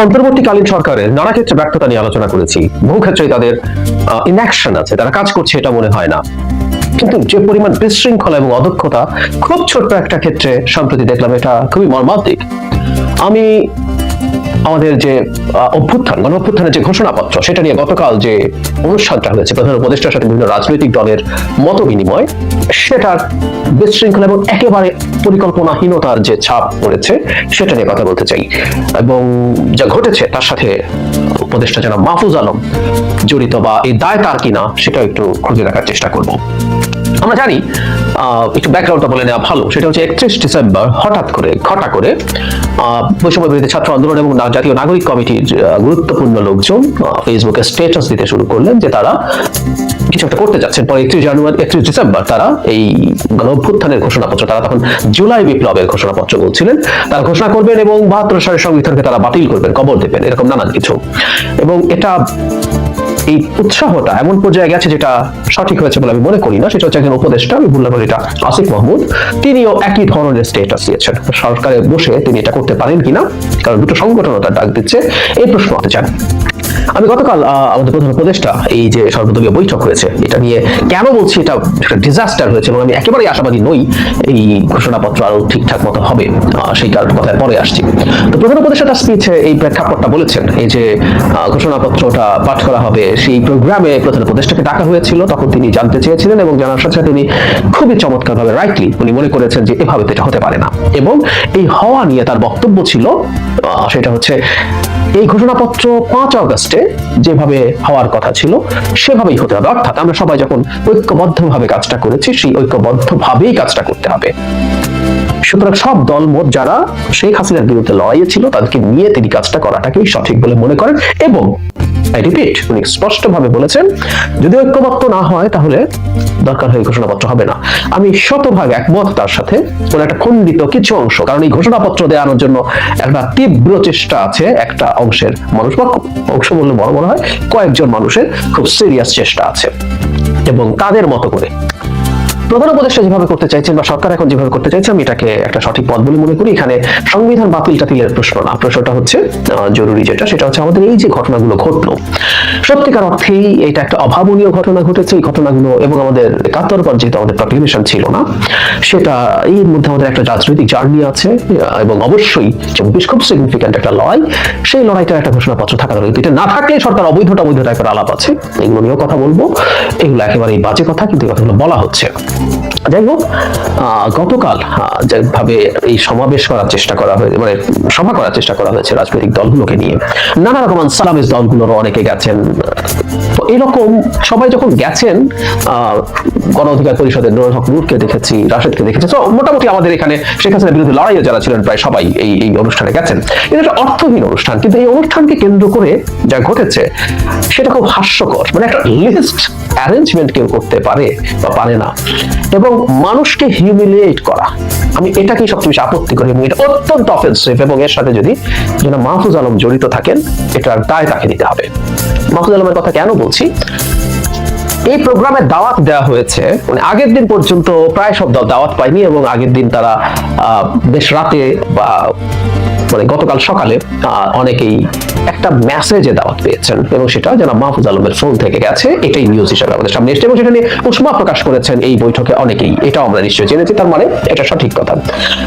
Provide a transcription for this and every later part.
অন্তর্বর্তীকালীন সরকারের নানা ক্ষেত্রে ব্যর্থতা নিয়ে আলোচনা করেছি। বহু ক্ষেত্রেই তাদের ইনঅ্যাকশন আছে, তারা কাজ করছে, এটা মনে হয় না। কিন্তু যে পরিমাণ বিশৃঙ্খলা এবং অদক্ষতা, খুব ছোট্ট একটা ক্ষেত্রে সম্প্রতি দেখলাম, এটা খুবই মর্মান্তিক। আমি আমাদের যে অভ্যুত্থান গণ অভ্যুত্থানের যে ঘোষণাপত্র, সেটা নিয়ে গতকাল যে অনুষ্ঠানটা হয়েছে, প্রধান উপদেষ্টার সাথে বিভিন্ন রাজনৈতিক দলের মত বিনিময় সেটার বিশৃঙ্খলা এবং একেবারে পরিকল্পনাহীনতার যে ছাপ পড়েছে, সেটা নিয়ে কথা বলতে চাই। এবং যা ঘটেছে, তার সাথে উপদেষ্টা যেন মাহফুজ আলম জড়িত বা এই দায় তার কিনা সেটা একটু খুঁজে দেখার চেষ্টা করব। আমরা জানি একটু ব্যাকগ্রাউন্ডটা বলে নেওয়া ভালো। সেটা হচ্ছে একত্রিশ ডিসেম্বর, হঠাৎ করে, ঘটা করে বৈষম্য বিরোধী ছাত্র আন্দোলন এবং জাতীয় নাগরিক কমিটির গুরুত্বপূর্ণ লোকজন ফেসবুকে স্ট্যাটাস দিতে শুরু করলেন যে তারা কিছু একটা করতে যাচ্ছেন। পরে একত্রিশ জানুয়ারি, একত্রিশ ডিসেম্বর তারা এই গণ অভ্যুত্থানের ঘোষণাপত্র, তারা তখন জুলাই বিপ্লবের ঘোষণাপত্র বলছিলেন। তারা ঘোষণা করবেন এবং বাহাত্তর সালের সংবিধানকে তারা বাতিল করবেন, কবর দেবেন, এরকম নানান কিছু। এবং এটা এই উৎসাহটা এমন পর্যায়ে গেছে যেটা সঠিক হয়েছে বলে আমি মনে করি না। সেটা হচ্ছে একজন উপদেষ্টা আমি বললাম এটা আসিফ মাহমুদ। তিনিও একই ধরনের স্টেটাস দিয়েছেন। সরকারে বসে তিনি এটা করতে পারেন কিনা, কারণ দুটো সংগঠন তার ডাক দিচ্ছে, এই প্রশ্ন হতে চান আমি গতকাল আমাদের প্রধান উপদেষ্টা এই যে সর্বদলীয় বৈঠক হয়েছে, এটা নিয়ে কেন বলছি এটা একটা ডিজাস্টার হয়েছে এবং আমি একেবারেই আশাবাদী নই, এই ঘোষণাপত্র আরও ঠিকঠাক মতো হবে সেই কারণ কথায় পরে আসছি। তো প্রধান উপদেষ্টা তার স্পিচে এই প্রেক্ষাপটটা বলেছেন, এই যে ঘোষণাপত্রটা পাঠ করা হবে সেই প্রোগ্রামে প্রধান উপদেষ্টাকে ডাকা হয়েছিল, তখন তিনি জানতে চেয়েছিলেন এবং জানার সাথে তিনি খুবই চমৎকারভাবে রাইটলি উনি মনে করেছেন যে এভাবে তো এটা হতে পারে না। এবং এই হওয়া নিয়ে তার বক্তব্য ছিল সেটা হচ্ছে এই ঘোষণাপত্র পাঁচ অগস্টে যেভাবে হওয়ার কথা ছিল, সেভাবেই হতে হবে। অর্থাৎ আমরা সবাই যখন ঐক্যবদ্ধভাবে কাজটা করেছি, সেই ঐক্যবদ্ধভাবেই কাজটা করতে হবে। সুতরাং সব দল মত যারা, শেখ হাসিনার বিরুদ্ধে লড়াইয়ে ছিল, তাদেরকে নিয়ে তিনি কাজটা করাটাকেই সঠিক বলে মনে করেন এবং আই রিপিট উনি স্পষ্টভাবে বলেছেন, যদি ঐক্যবদ্ধ না হয়, তাহলে দরকার হয়ে ঘোষণাপত্র হবে না। আমি শতভাগ একমত তার সাথে কোন একটা খণ্ডিত কিছু অংশ, কারণ এই ঘোষণাপত্র দেওয়ানোর জন্য একটা তীব্র চেষ্টা আছে একটা অংশের মানুষ বা অংশ বললে বড় বড় হয়, কয়েকজন মানুষের খুব সিরিয়াস চেষ্টা আছে। এবং তাদের মতো করে প্রধান উপদেষ্টা যেভাবে করতে চাইছেন বা সরকার এখন যেভাবে করতে চাইছে, আমি এটাকে একটা সঠিক পথ বলে মনে করি। এখানে সংবিধান বাতিল টাতিলের প্রশ্ন না। প্রশ্নটা হচ্ছে জরুরি যেটা, সেটা হচ্ছে আমাদের এই যে ঘটনাগুলো ঘটলো, সত্যিকার অর্থেই এটা একটা অভাবনীয় ঘটনা ঘটেছে। এই ঘটনাগুলো এবং আমাদের একাত্তর পর যেহেতু আমাদের প্রক্লেমেশন ছিল না। সেটা, এর মধ্যে আমাদের একটা রাজনৈতিক জার্নি আছে এবং অবশ্যই যে বেশ খুব সিগনিফিক্যান্ট একটা লড়াই। সেই লড়াইটার একটা ঘোষণাপত্র থাকা দরকার এটা না থাকলে সরকার অবৈধটা অবৈধ টাইপের আলাপ আছে, এগুলো নিয়েও কথা বলব। এগুলো একেবারেই বাজে কথা, কিন্তু এই কথাগুলো বলা হচ্ছে। যাই হোক গতকাল যেভাবে এই সমাবেশ করার চেষ্টা করা হয়েছে মানে সভা করার চেষ্টা করা হয়েছে রাজনৈতিক দলগুলোকে নিয়ে। নানা রকম সালামেজ দলগুলোর অনেকে গেছেন। এরকম সবাই যখন গেছেন আহ, গণ অধিকার পরিষদের নুরুল হক নূরকে দেখেছি রাশেদকে দেখেছি তো মোটামুটি আমাদের এখানে শেখ হাসিনার বিরুদ্ধে লড়াইয়ে যারা ছিলেন প্রায় সবাই এই এই অনুষ্ঠানে গেছেন। এটা একটা অর্থহীন অনুষ্ঠান কিন্তু এই অনুষ্ঠানকে কেন্দ্র করে যা ঘটেছে সেটা খুব হাস্যকর। মানে একটা লিস্ট অ্যারেঞ্জমেন্ট কেউ করতে পারে বা পারে না। এবং মানুষকে হিউমিলিয়েট করা। আমি এটাকেই সবচেয়ে বেশি আপত্তি করি এবং এটা অত্যন্ত অফেন্সিভ এবং এর সাথে যদি যেন মাহফুজ আলম জড়িত থাকেন এটার দায় তাকে নিতে হবে। মাহফুজ আলমের কথা কেন বলছি? এই প্রোগ্রামে দাওয়াত দেওয়া হয়েছে। মানে আগের দিন পর্যন্ত প্রায় সব দাওয়াত পাইনি এবং আগের দিন তারা বেশ রাতে বা মানে গতকাল সকালে অনেকেই একটা মেসেজে দাওয়াত পেয়েছেন এবং সেটা যেন মাহফুজ আলমের ফোন থেকে গেছে। এটাই নিউজ হিসাবে আমাদের সামনে এসেছে এবং সেটা নিয়ে উষ্মা প্রকাশ করেছেন এই বৈঠকে অনেকেই। এটাও আমরা নিশ্চয়ই জেনেছি, তার মানে এটা সঠিক কথা।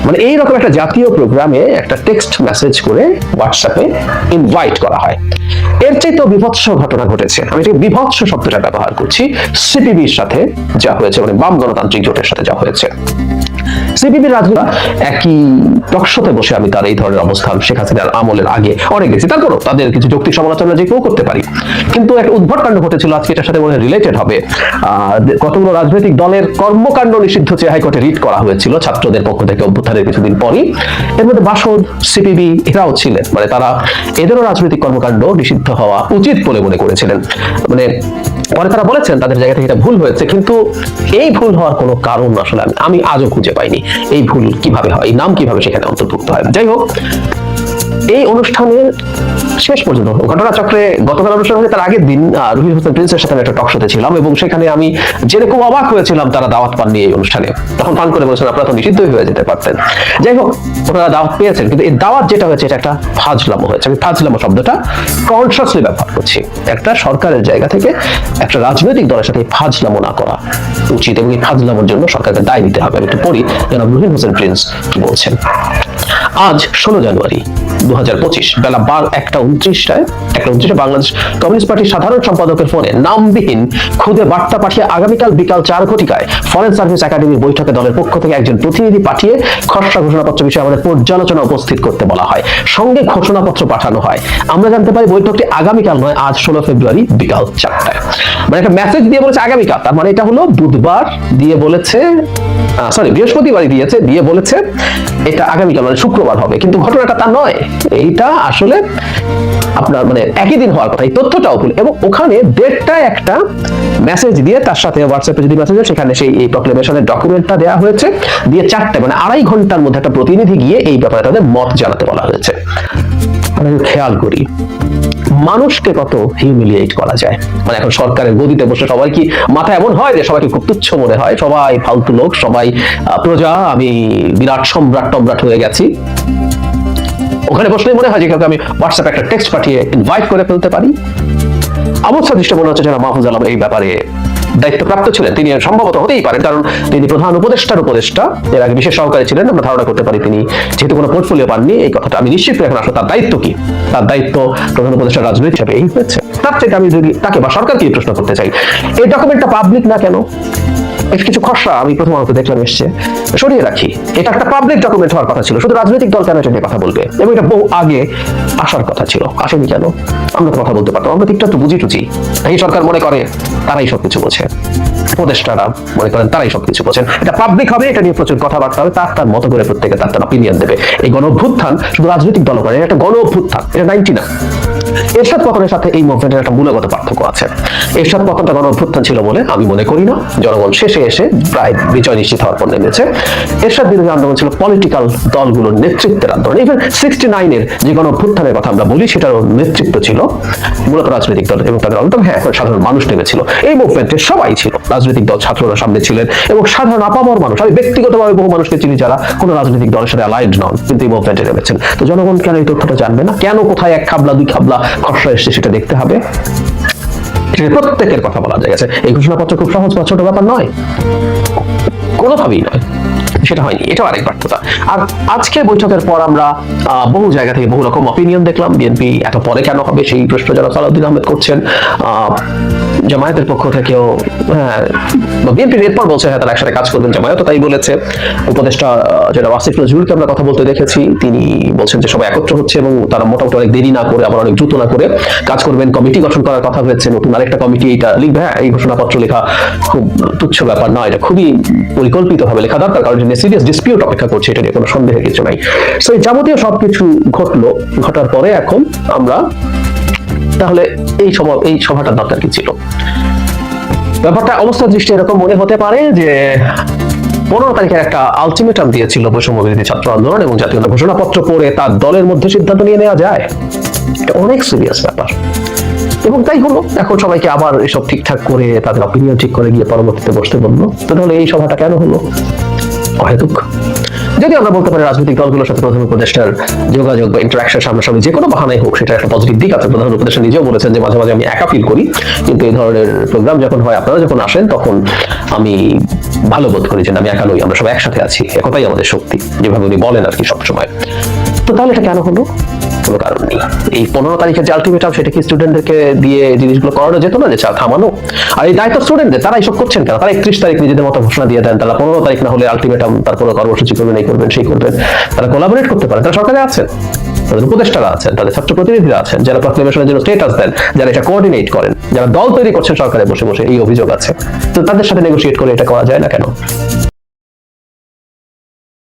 মানে এইরকম একটা জাতীয় প্রোগ্রামে একটা টেক্সট মেসেজ করে হোয়াটসঅ্যাপে ইনভাইট করা হয়। এর চাইতে বিভৎস ঘটনা ঘটেছে। আমি ঠিক বিভৎস শব্দটা ব্যবহার করছি সিপিবির সাথে যা হয়েছে মানে বাম গণতান্ত্রিক জোটের সাথে যা হয়েছে। সিপিবির রাজনীতি একই টকশোতে বসে আমি তার এই ধরনের অবস্থান শেখ হাসিনার আমলের আগে অনেক গেছি। তারপরও তাদের কিছু যৌক্তিক সমালোচনা যে কেউ করতে পারি। কিন্তু একটা উদ্ভট কাণ্ড ঘটেছিল, আজকে এটার সাথে মনে রিলেটেড হবে। কতগুলো রাজনৈতিক দলের কর্মকাণ্ড নিষিদ্ধ চেয়ে হাইকোর্টে রিট করা হয়েছিল ছাত্রদের পক্ষ থেকে অভ্যুত্থানের কিছুদিন পরই, এর মধ্যে বাসদ, সিপিবি এরাও ছিলেন। মানে তারা এদেরও রাজনৈতিক কর্মকাণ্ড নিষিদ্ধ হওয়া উচিত বলে মনে করেছিলেন। মানে পরে তারা বলেছেন তাদের জায়গা থেকে এটা ভুল হয়েছে, কিন্তু এই ভুল হওয়ার কোনো কারণ আসলে আমি আজও খুঁজে পাইনি এই ভুল কীভাবে হয়, এই নাম কীভাবে সেখানে অন্তর্ভুক্ত হয়। যাই হোক, এই অনুষ্ঠানের শেষ পর্যন্ত। ঘটনাচক্রে গতকাল অনুষ্ঠান হলে তার আগের দিন রুহিল হোসেন প্রিন্সের সাথে একটা টক শোতে ছিলাম এবং সেখানে আমি যেরকম অবাক হয়েছিলাম, তারা দাওয়াত পাননি এই অনুষ্ঠানে। তখন পান করে বলছেন, আপনারা তো নিষিদ্ধই হয়ে যেতে পারতেন। যাই হোক, ওনারা দাওয়াত পেয়েছেন, কিন্তু এই দাওয়াত যেটা হয়েছে, এটা একটা ফাজলামো হয়েছে। আমি ফাজলামো শব্দটা কনসিয়াসলি ব্যবহার করছি। একটা সরকারের জায়গা থেকে একটা রাজনৈতিক দলের সাথে ফাজলামো না করা উচিত, এবং এই ফাজলামোর জন্য সরকারকে দায় নিতে হবে। আমি একটু পড়ি, জনাব রুহিল হোসেন প্রিন্স কি বলছেন। আজ ষোলো জানুয়ারি দু বেলা বার, একটা উনত্রিশটায়, একটা উনত্রিশে বাংলাদেশ কমিউনিস্ট পার্টির সাধারণ সম্পাদকের ফোনে নামবিহীন খুদে বার্তা পাঠিয়ে আগামীকাল বিকাল চার ঘটিকায় ফরেন সার্ভিস একাডেমির বৈঠকে দলের পক্ষ থেকে একজন প্রতিনিধি পাঠিয়ে খসড়া ঘোষণাপত্র বিষয়ে আমাদের পর্যালোচনা উপস্থিত করতে বলা হয়। সঙ্গে ঘোষণাপত্র পাঠানো হয়। আমরা জানতে পারি বৈঠকটি আগামীকাল নয়, আজ ষোলো ফেব্রুয়ারি বিকাল চারটায়। মানে একটা মেসেজ দিয়ে বলেছে আগামীকাল, তার মানে এটা হলো বুধবার দিয়ে বলেছে সরি বৃহস্পতিবারই দিয়েছে, দিয়ে বলেছে এটা আগামীকাল মানে শুক্রবার হবে। কিন্তু ঘটনাটা তা নয়। এইটা আসলে আপনার মানে একই দিন হওয়ার কথা। এই তথ্যটাও ভুল। এবং ওখানে ডেটটা একটা মেসেজ দিয়ে তার সাথে হোয়াটসঅ্যাপে যদি মেসেজ সেখানে সেই এই প্রক্লেমেশনের ডকুমেন্টটা দেওয়া হয়েছে। দিয়ে চারটে মানে আড়াই ঘণ্টার মধ্যে একটা প্রতিনিধি গিয়ে এই ব্যাপারে তাদের মত জানাতে বলা হয়েছে। খেয়াল করি। মানুষকে কত হিউমিলিয়েট করা যায়? মানে এখন সরকারের গদিতে বসে সবাই কি মাথা এমন হয় যে সবাইকে খুব তুচ্ছ মনে হয়? সবাই ফালতু লোক, সবাই প্রজা, আমি বিরাট সম্রাট টম্রাট হয়ে গেছি। ওখানে বসলেই মনে হয় যে কাউকে আমি হোয়াটসঅ্যাপে একটা টেক্সট পাঠিয়ে ইনভাইট করে ফেলতে পারি। আমার দৃষ্টি মনে হচ্ছে যারা মাহফুজ আলম এই ব্যাপারে দায়িত্বপ্রাপ্ত ছিলেন। তিনি সম্ভবত হতেই পারেন, কারণ তিনি প্রধান উপদেষ্টার উপদেষ্টা। এর আগে বিশেষ সহকারী ছিলেন, আমরা ধারণা করতে পারি তিনি যেহেতু কোনো পোর্টফোলিও পাননি, এই কথাটা আমি নিশ্চিত এখন আসলে তার দায়িত্ব কি? তার দায়িত্ব প্রধান উপদেষ্টা রাজনৈতিক হিসাবে এই হয়েছে। তার থেকে আমি যদি তাকে বা সরকারকে প্রশ্ন করতে চাই, এই ডকুমেন্টটা পাবলিক না কেন? কিছু খসড়া আমি প্রথম আলোতে দেখলাম এসছে। সরিয়ে রাখি। এটা একটা পাবলিক ডকুমেন্ট হওয়ার কথা ছিল। শুধু রাজনৈতিক দল কেন এটা কথা বলবে? এবং এটা বহু আগে আসার কথা ছিল। আসেনি কেন? আমরা তো কথা বলতে পারতাম। আমরা দিকটা তো বুঝি টুচি। এই সরকার মনে করে, তারাই সবকিছু বোঝে। উপদেষ্টারা মনে করেন, তারাই সবকিছু বোঝেন। এটা পাবলিক হবে, এটা নিয়ে প্রচুর কথাবার্তা হবে। তার তার মতো করে প্রত্যেকে তার তার অপিনিয়ন দেবে। এই গণ অভ্যুত্থান শুধু রাজনৈতিক দল করে এটা গণ অভ্যুত্থান এটা নাইনটি না এরশাদ পতনের সাথে এই মুভমেন্টের একটা মূলগত পার্থক্য আছে। এরশাদ পতনটা গণ অভ্যুত্থান ছিল বলে আমি মনে করি না। জনগণ শেষে এসে প্রায় বিজয় নিশ্চিত হওয়ার পর নেমেছে। এরশাদ বিরোধী আন্দোলন ছিল পলিটিক্যাল দলগুলোর নেতৃত্বের আন্দোলন। ইভেন সিক্সটি নাইনের যে গণ অভ্যুত্থানের কথা আমরা বলি, সেটারও নেতৃত্ব ছিল মূলত রাজনৈতিক দল এবং তাদের অন্তর হ্যাঁ সাধারণ মানুষ নেমেছিল। এই মুভমেন্টে সবাই ছিল। রাজনৈতিক দল ছাত্ররা সামনে ছিলেন এবং সাধারণ আপামর মানুষ। আমি ব্যক্তিগতভাবে বহু মানুষকে চিনি যারা কোনো রাজনৈতিক দলের সাথে অ্যালাইড নন, কিন্তু এই মুভমেন্টে নেমেছেন। তো জনগণ কেন এই তথ্যটা জানবে না? কেন কোথায় এক খাবলা, দুই খাবলা খসড়া এসছে, সেটা দেখতে হবে। প্রত্যেকের কথা বলা যায়। গেছে এই ঘোষণাপত্র খুব সহজ বা ছোট ব্যাপার নয়। কোনোভাবেই নয়। সেটা হয়নি। এটাও আরেক ব্যর্থতা আর আজকে বৈঠকের পর আমরা বহু জায়গা থেকে বহু রকম অপিনিয়ন দেখলাম। বিএনপি এত পরে কেন হবে সেই প্রশ্ন যারা সালাউদ্দিন আহমেদ করছেন। জামায়াতের পক্ষ থেকেও হ্যাঁ বিএনপির এরপর বলছে হ্যাঁ তারা একসাথে কাজ করবেন, জামায়াতও তাই বলেছে। উপদেষ্টা যেটা ওয়াসিফ নজরুলকে আমরা কথা বলতে দেখেছি, তিনি বলছেন যে সবাই একত্র হচ্ছে এবং তারা মোটামুটি অনেক দেরি না করে, আবার অনেক দ্রুত না করে কাজ করবেন। কমিটি গঠন করার কথা হয়েছে, নতুন আরেকটা কমিটি এটা লিখবে। হ্যাঁ এই ঘোষণাপত্র লেখা খুব তুচ্ছ ব্যাপার নয়, এটা খুবই পরিকল্পিতভাবে লেখা দরকার, কারণ সিরিয়াস ডিসপিউট অপেক্ষা করছে, এটা নিয়ে কোনো সন্দেহের কিছু নাই। সো এই যাবতীয় সবকিছু ঘটলো, ঘটার পরে এখন আমরা তাহলে এই সভা এই সভাটার দরকার কি ছিল? ব্যাপারটা অবস্থা দৃষ্টি এরকম মনে হতে পারে যে পনেরো তারিখের একটা আলটিমেটাম দিয়েছিল বৈষম্য বিরোধী ছাত্র আন্দোলন এবং জাতীয় ঘোষণাপত্র পড়ে তার দলের মধ্যে সিদ্ধান্ত নিয়ে নেওয়া যায়। এটা অনেক সিরিয়াস ব্যাপার। এবং তাই হলো, এখন সবাইকে আবার এসব ঠিকঠাক করে তাদের অপিনিয়ন ঠিক করে গিয়ে পরবর্তীতে বসতে বলল। তাহলে এই সভাটা কেন হলো? অহেতুক যদি আমরা বলতে পারি রাজনৈতিক দলগুলোর সাথে প্রধান উপদেষ্টার যোগাযোগ বা ইন্টারাকশন সামনাসামনি যে কোনো বাহানাই হোক, সেটা একটা পজিটিভ দিক আছে। প্রধান উপদেষ্টা নিজেও বলেছেন যে মাঝে মাঝে আমি একা ফিল করি। কিন্তু এই ধরনের প্রোগ্রাম যখন হয়, আপনারা যখন আসেন, তখন আমি ভালো বোধ করি যে আমি একা নই, আমরা সবাই একসাথে আছি। একতাই আমাদের শক্তি, যেভাবে উনি বলেন আর কি সবসময়। তো তাহলে এটা কেন হলো? কোনো কারণ নেই। এই পনেরো তারিখের যে আলটিমেটাম সেটা কি স্টুডেন্টদেরকে দিয়ে জিনিসগুলো করানো যেত না? যে চা থামানো। আর এই দায়িত্ব স্টুডেন্টদের তারা এইসব করছেন কেন? তারা একত্রিশ তারিখ নিজেদের মতো ঘোষণা দিয়ে দেন। তারা পনেরো তারিখ না হলে আলটিমেটাম তার কোনো কর্মসূচি করবেন, এই করবেন, সেই করবেন। তারা কোলাবোরেট করতে পারেন। তারা সরকারে আছেন। তাদের উপদেষ্টারা আছেন। তাদের ছাত্র প্রতিনিধিরা আছেন। যারা প্রক্লেমেশনের জন্য স্টেটাস দেন, যারা এটা কোঅর্ডিনেট করেন। যারা দল তৈরি করছেন সরকারে বসে বসে, এই অভিযোগ আছে। তো তাদের সাথে নেগোসিয়েট করে এটা করা যায় না কেন?